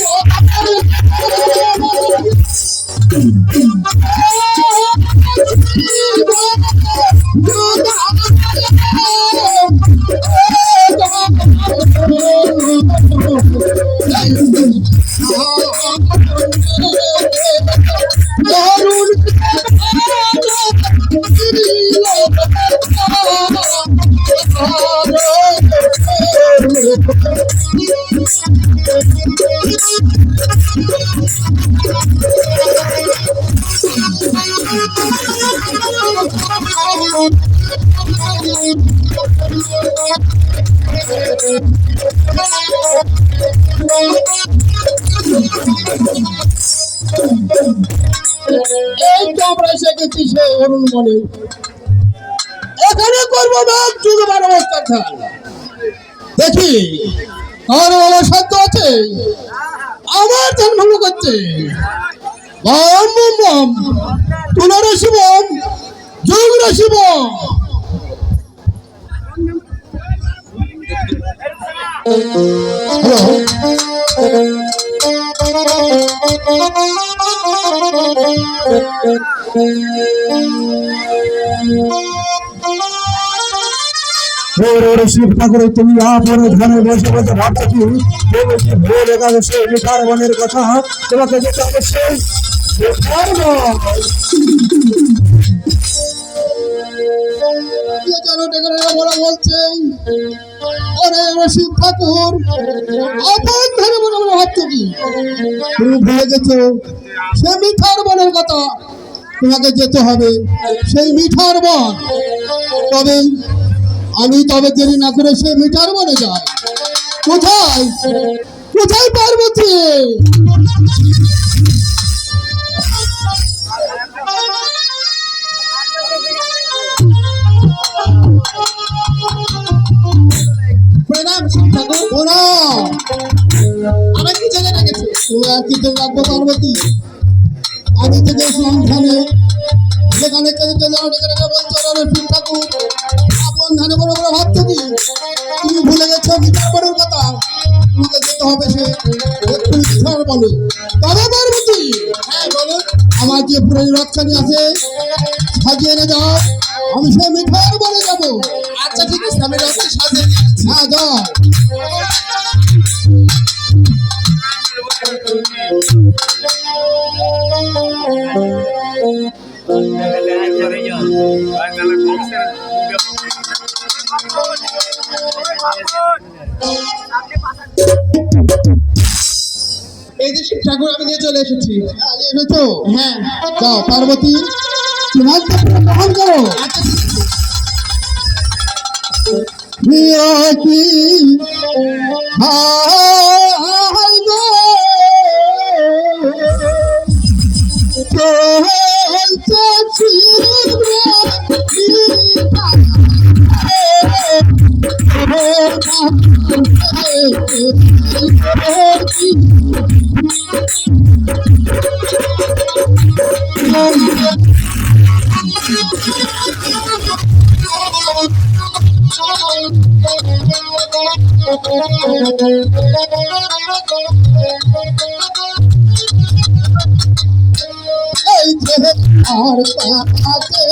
তো এখানে করব না যুগ মানবতার খেলা দেখি কার বড় সাধ্য আছে? আমার জন্ম করছে বম বম তুলার শিবম যুগ শিবম হ্যালো ওরে শিব ঠাকুর, তুমি আপনে ধানে বসে বসে ভাবছ। কি বলেছি ভোর একাদশে মিঠার বনের কথা? তোমাকে বলছে। ওরে রশিদ ঠাকুর আপন ধরে মনে মনে ভাবছ কি? তুমি ভুলে গেছো? সে মিঠার বনের কথা তোমাকে যেতে হবে। সেই মিঠার বন। তবে আমি তবে দেরি না করে সেই মিঠার বনে যাই। কোথায়? কোথায় পার্বতী? আমার কি জায়গা রেখেছে? তুমি আর কি তো রাখব পার্বতী আমি তো গেছিলাম ধানে যেখানে কেন চলে শিব ঠাকুর। আপন ধানে বড় বড় ভাবছ কি? তুমি ভুলে গেছো বিচার করার কথা? তোমাকে যেতে হবে সে। বিচার বলো। তবে পার্বতী হ্যাঁ বলো। আমার যে পুরো রক্ষানি আছে সাজিয়ে এনে দাও। আমি সে মিঠার বলে যাব। আচ্ছা ঠিক আছে আমি রক্ষা সাজিয়ে হ্যাঁ যাও। এই যে শিব ঠাকুর, আমি নিয়ে চলে এসেছি। এনেছো? হ্যাঁ। যাও পার্বতী, তোমার বহন করো। কি আর কাছে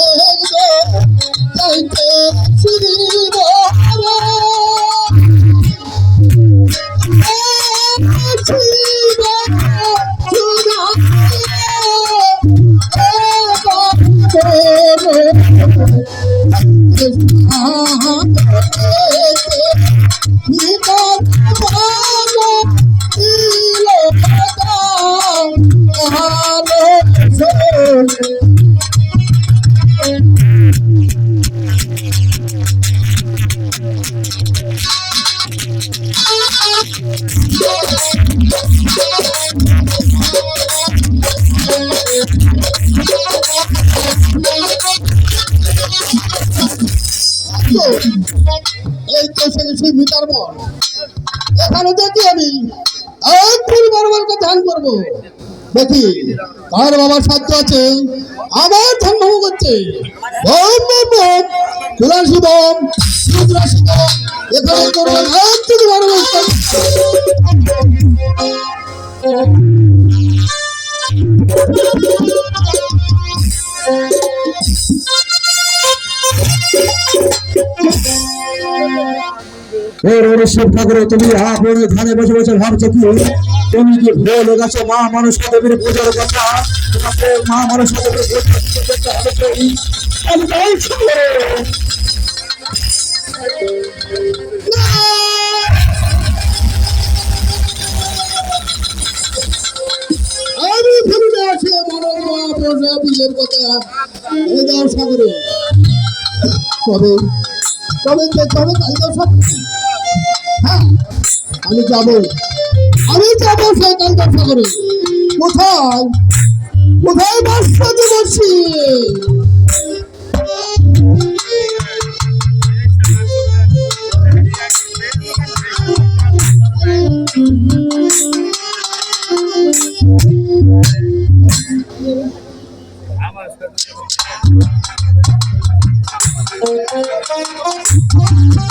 এই তো সে সেই মিটার বল। এখানে দেখি আমি। একদিন বরাবরকে ধ্যান করব দেখি কার বাবার সাধ্য আছে। আমার ধ্যান ভঙ্গ করছে। বম বম বম। তুলাসী বম রুদ্রাসী বম। এখানে করব একদিন বরাবর ওর ওর শিব ঠাকুর তুমি আপন ধানে বসে বসে ভাবছ কি? তুমি কি ভুলে গেছো মা মানুষ দেবীর পূজার প্রজাপতির কথা। হ্যাঁ আমি যাব। আমি যাব কাল দাও সাগরে কোথায়? কোথায় বাস করতে বসছি ঠিক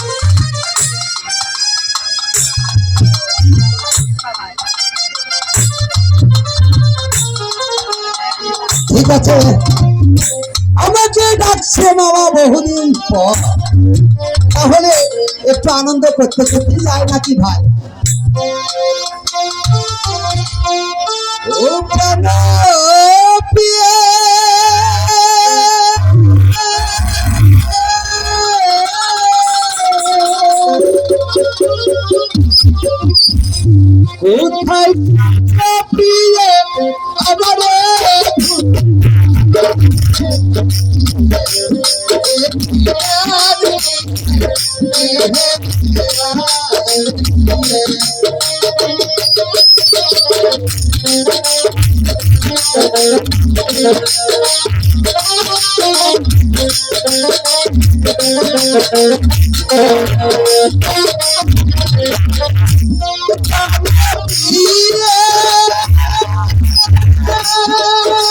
আছে। আমাকে ডাকছে বাবা বহুদিন পর। তাহলে একটু আনন্দ করতে করতে যায় নাকি ভাই? কোথায় Yeah.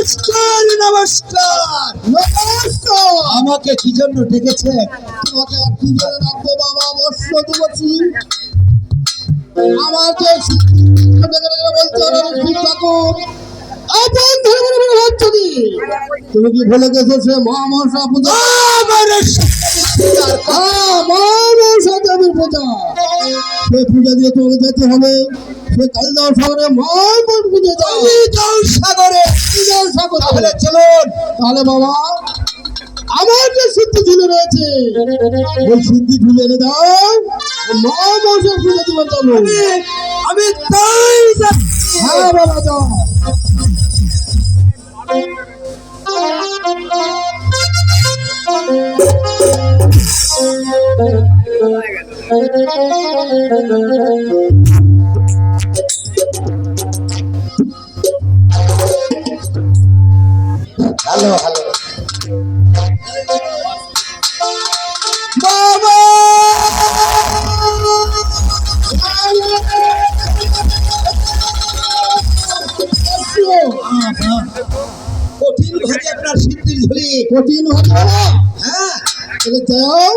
নমস্কার নমস্কার। নমস্কার আমাকে কি জন্য ডেকেছে? তোমাকে আর কি করে রাখব বাবা? বর্ষ দিবসী আমার যে বলতে হবে ঠাকুর। আপন ধরে ধরে বলে হচ্ছে কি তুমি কি ভুলে গেছো সে মহামনসা পূজা? পূজা সে পূজা দিয়ে তোমাকে যেতে হবে। সে কালদাও সাগর। তাহলে চলুন। তাহলে বাবা আমার যে সিদ্ধি ঝুলে রয়েছে ওই সিদ্ধি ঝুলে এনে দাও মা মশার পুজো দিবার জন্য আমি তাই হ্যাঁ বাবা যাও। হ্যালো হ্যালো বাবা! কঠিন ভাবে আপনার সিদ্ধির ঝুলি কঠিন হ্যাঁ। তাহলে যাও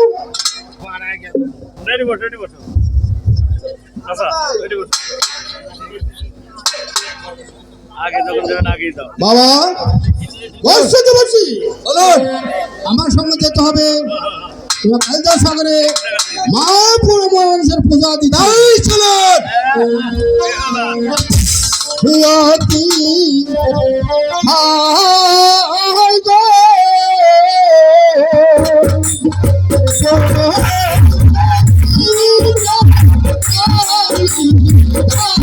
রেডি বস রেডি বস। আচ্ছা রেডি বস। আগে যখন যাবেন আগেই দাও। বাবা! আমার সঙ্গে যেতে হবে। তোমার কালিদাস সাগরে মা পুরো মানুষের পূজা দিতে তাই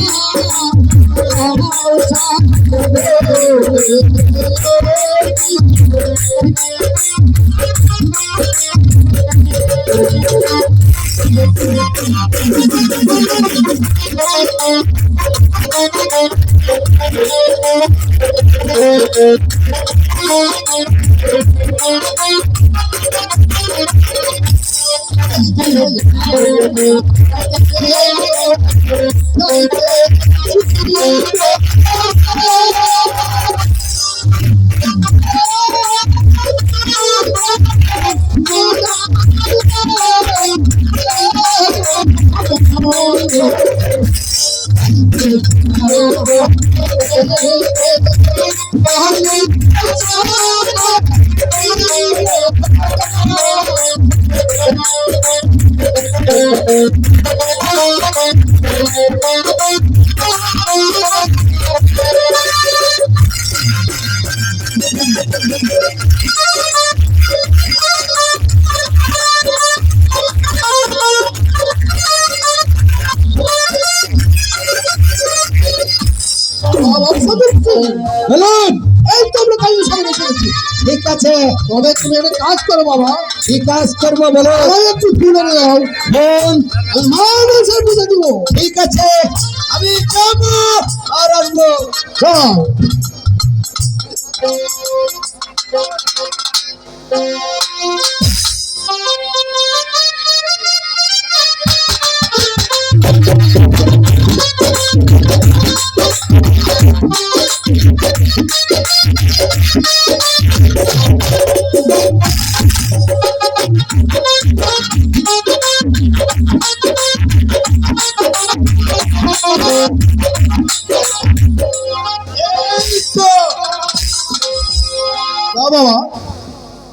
চলুন এই ঠিক আছে, তবে তুমি কাজ করো কাজ করব আমায় একটু মানুষের পূজা দিব। ঠিক আছে, আমি যাব আর যাও দাও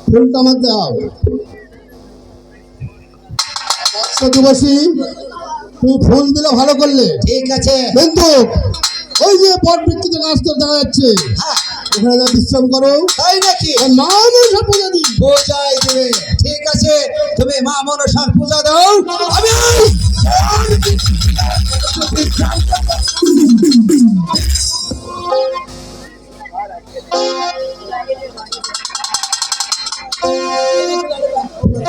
ফুলটা আমার দাও। সত্যবাসী তুমি ফুল দিলে ভালো করলে। ঠিক আছে। কিন্তু ওই যে বট বৃক্ষিতে গাছ তো দেখা যাচ্ছে। হ্যাঁ, ওখানে যা বিশ্রাম করো। তাই নাকি? মা মনসা পূজা দিই পূজাই দেবে। ঠিক আছে। তুমি মা মনসার পূজা দাও। আমি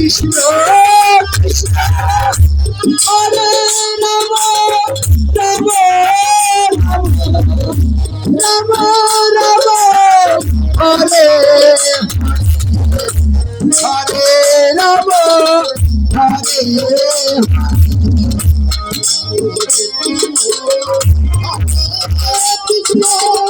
কৃষ্ণ কৃষ্ণ হরে নম নম নম নম হরে হরে নম হরে কৃষ্ণ